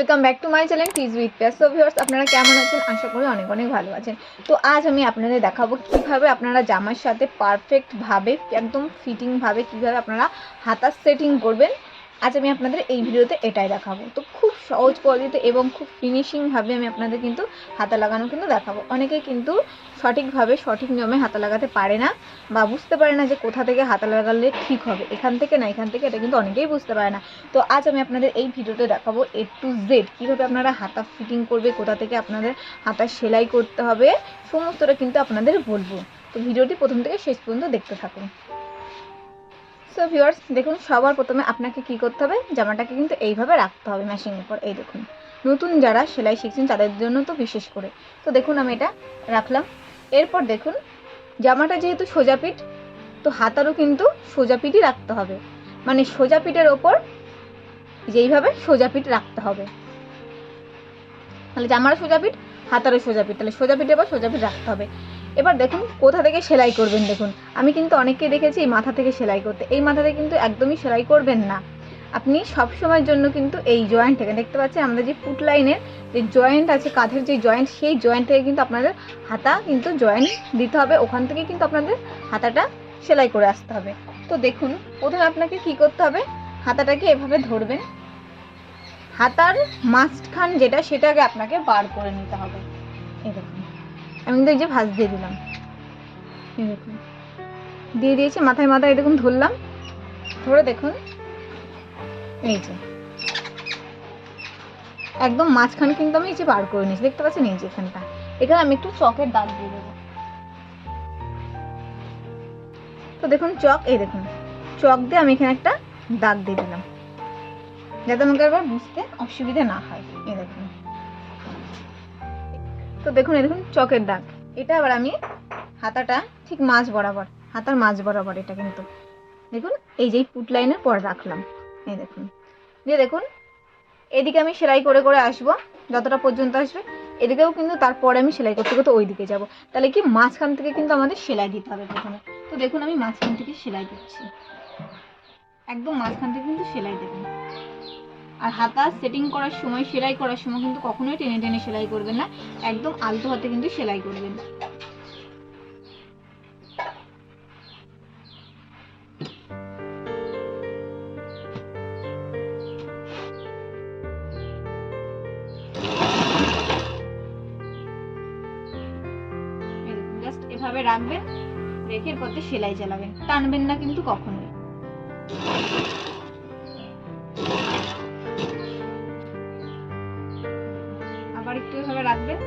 Welcome back to my channel tease with pair so আপনারা কেমন আছেন? আশা করি অনেক অনেক ভালো আছেন। তো, আজ আমি আপনাদের দেখাবো কীভাবে আপনারা জামার সাথে পারফেক্টভাবে একদম ফিটিংভাবে কীভাবে আপনারা হাতার সেটিং করবেন। আজ আমি আপনাদের এই ভিডিওতে এটাই দেখাবো। তো সহজ পদ্ধতিতে এবং খুব ফিনিশিংভাবে আমি আপনাদের কিন্তু হাতা লাগানো কিন্তু দেখাবো। অনেকে কিন্তু সঠিকভাবে সঠিক নিয়মে হাতা লাগাতে পারে না বা বুঝতে পারে না যে কোথা থেকে হাতা লাগালে ঠিক হবে। এখান থেকে না এখান থেকে এটা কিন্তু অনেকেই বুঝতে পারে না। তো আজ আমি আপনাদের এই ভিডিওতে দেখাবো এ টু জেড কীভাবে আপনারা হাতা ফিটিং করবে, কোথা থেকে আপনাদের হাতা সেলাই করতে হবে, সমস্তটা কিন্তু আপনাদের বলব। তো ভিডিওটি প্রথম থেকে শেষ পর্যন্ত দেখতে থাকুন। সো ভিউয়ার্স দেখুন, সবার প্রথমে আপনাকে কি করতে হবে? জামাটাকে কিন্তু এইভাবে রাখতে হবে মেশিনের উপর। এই দেখুন, নতুন যারা সেলাই শিখছেন, তাদের জন্য তো বিশেষ করে। তো দেখুন, আমি এটা রাখলাম। এরপর দেখুন, জামাটা যেহেতু সোজা পিঠ, তো হাতারও কিন্তু সোজা পিঠই রাখতে হবে। মানে সোজা পিঠের ওপর যেইভাবে সোজা পিঠ রাখতে হবে। তাহলে জামারও সোজা পিঠ, হাতারও সোজা পিঠ। তাহলে সোজা পিঠের ওপর সোজাপিঠ রাখতে হবে। এবার দেখুন, কোথা থেকে সেলাই করবেন দেখুন। আমি কিন্তু অনেককে দেখেছি এই মাথা থেকে সেলাই করতে। এই মাথাতে কিন্তু একদমই সেলাই করবেন না। আপনি সব সময়ের জন্য কিন্তু এই জয়েন্ট থেকে, দেখতে পাচ্ছেন আমাদের যে ফুট লাইনের যে জয়েন্ট আছে, কাঁধের যে জয়েন্ট সেই জয়েন্ট থেকে কিন্তু আপনাদের হাতা কিন্তু জয়েন্ট দিতে হবে। ওখান থেকে কিন্তু আপনাদের হাতাটা সেলাই করে আসতে হবে। তো দেখুন, প্রথমে আপনাকে কি করতে হবে? হাতাটাকে এভাবে ধরবেন। হাতার মাঝখান যেটা, সেটাকে আপনাকে বার করে নিতে হবে। দেখুন। আমি কিন্তু এই যে ভাঁজ দিয়ে দিলাম। দেখুন দিয়ে দিয়েছি, মাথায় মাথায় এরকম ধরলাম। ধরে দেখুন। এই যে। একদম মাঝখানে কিন্তু আমি এই যে বার করে নিয়েছি, দেখতে পাচ্ছেন এই যে এখানটা। এখানে আমি একটু চকের দাগ দিয়ে দেবো। তো দেখুন চক, এই দেখুন। চক দিয়ে আমি এখানে একটা দাগ দিয়ে দিলাম। যাতে আমাকে এবার বুঝতে অসুবিধা না হয়। এই দেখুন। তো দেখুন, এই দেখুন, চকের দাগ। এটা আবার আমি হাতাটা ঠিক মাঝ বরাবর, হাতার মাঝ বরাবর এটা কিন্তু। দেখুন, এই যে পুট লাইনের পর রাখলাম। এই দেখুন। দিয়ে দেখুন, এদিকে আমি সেলাই করে করে আসব, যতটা পর্যন্ত আসবে। এদিকেও কিন্তু তারপরে আমি সেলাই করতে করতে ওই দিকে যাব। তাহলে কি মাঝখান থেকে কিন্তু আমাদের সেলাই দিতে হবে প্রথমে। তো দেখুন, আমি মাঝখান থেকে সেলাই দিচ্ছি একদম মাঝখান থেকে কিন্তু সেলাই দেবেন। আর হাতা সেটিং করার সময়, সেলাই করার সময় কিন্তু কখনোই টেনে টেনে সেলাই করবেন না। একদম আলতো হাতে কিন্তু সেলাই করবেন। এভাবে রাখবেন, রেখে পথে সেলাই চালাবেন। টানবেন না কিন্তু কখনোই। রাখবেন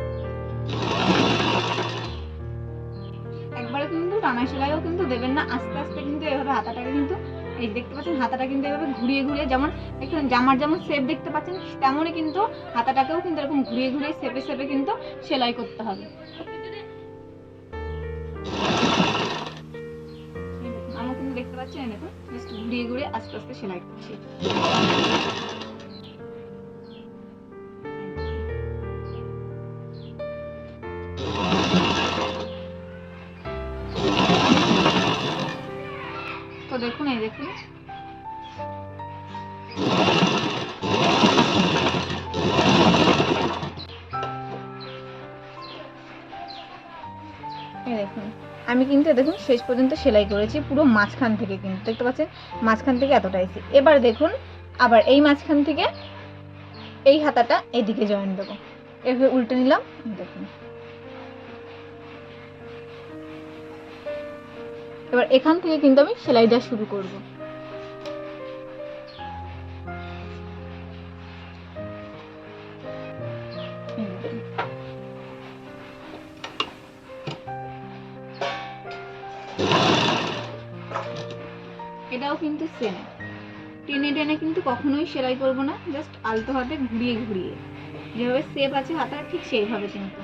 একবারে কিন্তু টানা সেলাইও কিন্তু দেবেন না, আস্তে আস্তে কিন্তু এভাবে হাতাটাকে কিন্তু, এই দেখতে পাচ্ছেন হাতাটা কিন্তু এভাবে ঘুরিয়ে ঘুরিয়ে, যেমন একটু জামার যেমন শেপ দেখতে পাচ্ছেন, তেমনই কিন্তু হাতাটাকেও কিন্তু এরকম ঘুরিয়ে ঘুরিয়ে শেপে শেপে কিন্তু সেলাই করতে হবে। আমরা কিন্তু দেখতে পাচ্ছি এই দেখুন জাস্ট ঘুরিয়ে ঘুরিয়ে আস্তে আস্তে সেলাই করছি। দেখুন, এই দেখুন। আমি কিন্তু দেখুন শেষ পর্যন্ত সেলাই করেছি, পুরো মাঝখান থেকে কিন্তু, দেখতে পাচ্ছেন? মাঝখান থেকে এতটা এসে এবার দেখুন, আবার এই মাঝখান থেকে এই হাতাটা এদিকে জয়েন দেবো। এভাবে উল্টে নিলাম দেখুন। এবার এখান থেকে কিন্তু আমি সেলাই দেওয়া শুরু করব। এটাও কিন্তু সেম টেনে টেনে কিন্তু কখনোই সেলাই করব না জাস্ট আলতো হাতে ঘুরিয়ে ঘুরিয়ে। যেভাবে সেপ আছে হাতার, ঠিক সেইভাবে কিন্তু।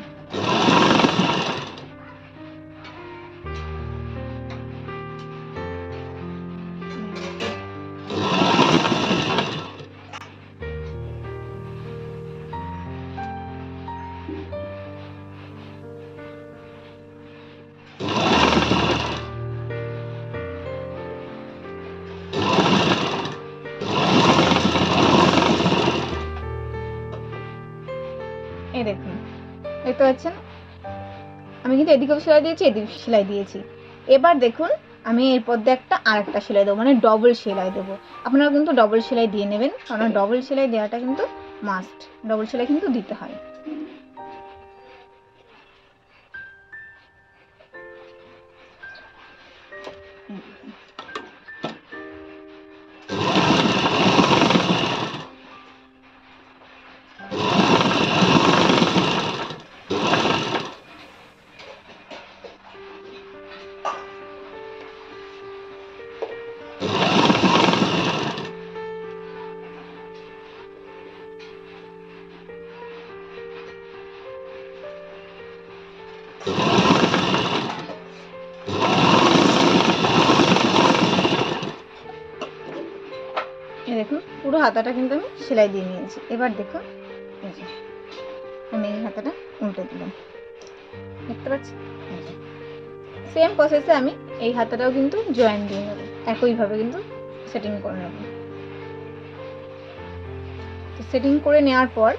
এই দেখুন, দেখতে পাচ্ছেন? আমি কিন্তু এদিকেও সেলাই দিয়েছি, এদিক সেলাই দিয়েছি। এবার দেখুন, আমি এরপর দিয়ে একটা আর একটা সেলাই দেবো মানে ডবল সেলাই দেবো। আপনারা কিন্তু ডবল সেলাই দিয়ে নেবেন, কারণ ডবল সেলাই দেওয়াটা কিন্তু মাস্ট ডবল সেলাই কিন্তু দিতে হয়। হাতাটা কিন্তু আমি সেলাই দিয়ে নিয়েছি। এবার দেখো আমি এই হাতাটা উল্টে দিলাম। দেখতে পাচ্ছি? সেম প্রসেসে আমি এই হাতাটাও কিন্তু জয়েন দিয়ে নেব। একইভাবে কিন্তু সেটিং করে নেব। সেটিং করে নেওয়ার পর,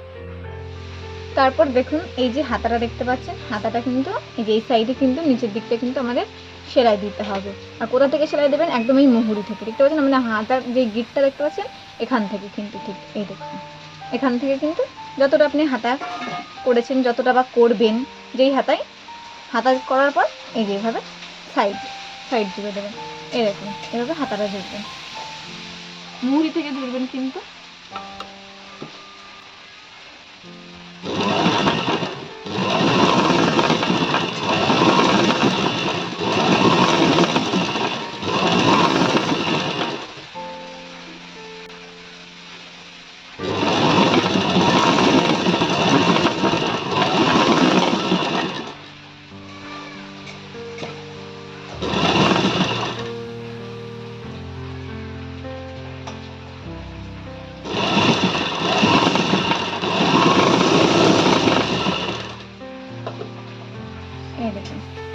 তারপর দেখুন, এই যে হাতাটা দেখতে পাচ্ছেন, হাতাটা কিন্তু এই যে এই সাইডে কিন্তু নিচের দিকটা কিন্তু আমাদের সেলাই দিতে হবে। আর কোথা থেকে সেলাই দেবেন? একদম এই মুহুরি থেকে। দেখতে পাচ্ছেন? মানে হাতার যে গিটটা দেখতে পাচ্ছেন? এখান থেকে কিন্তু ঠিক এই দেখুন। এখান থেকে কিন্তু যতটা আপনি হাতা করেছেন, যতটা বা করবেন, যেই হাতায়, হাতা করার পর এই যে এভাবে সাইড সাইড জুড়ে দেবেন। দেখুন, এভাবে হাতাটা জুড়বেন। মুহুরি থেকে জুড়বেন কিন্তু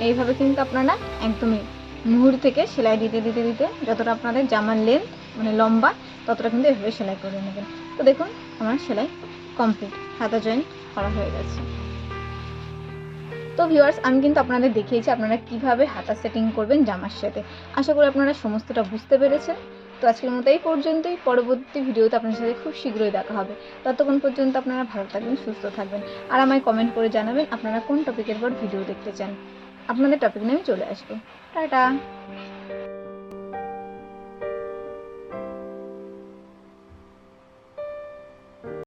এইভাবে কিন্তু আপনারা একদমই মুহুরি থেকে সেলাই দিতে দিতে দিতে যতটা আপনাদের জামার লেন্থ মানে লম্বা, ততটা কিন্তু এভাবে সেলাই করে নেবেন। তো দেখুন, আমার সেলাই কমপ্লিট হাতা জয়েন করা হয়ে গেছে। তো ভিউয়ার্স আমি কিন্তু আপনাদের দেখিয়েছি আপনারা কীভাবে হাতা সেটিং করবেন জামার সাথে। আশা করি আপনারা সমস্তটা বুঝতে পেরেছেন। তো আজকের মতো এই পর্যন্তই। পরবর্তী ভিডিওতে আপনার সাথে খুব শীঘ্রই দেখা হবে। ততক্ষণ পর্যন্ত আপনারা ভালো থাকবেন, সুস্থ থাকবেন। আর আমায় কমেন্ট করে জানাবেন আপনারা কোন টপিকের পর ভিডিও দেখতে চান। আপনাদের টপিক নিয়ে আমি চলে আসব। টাটা।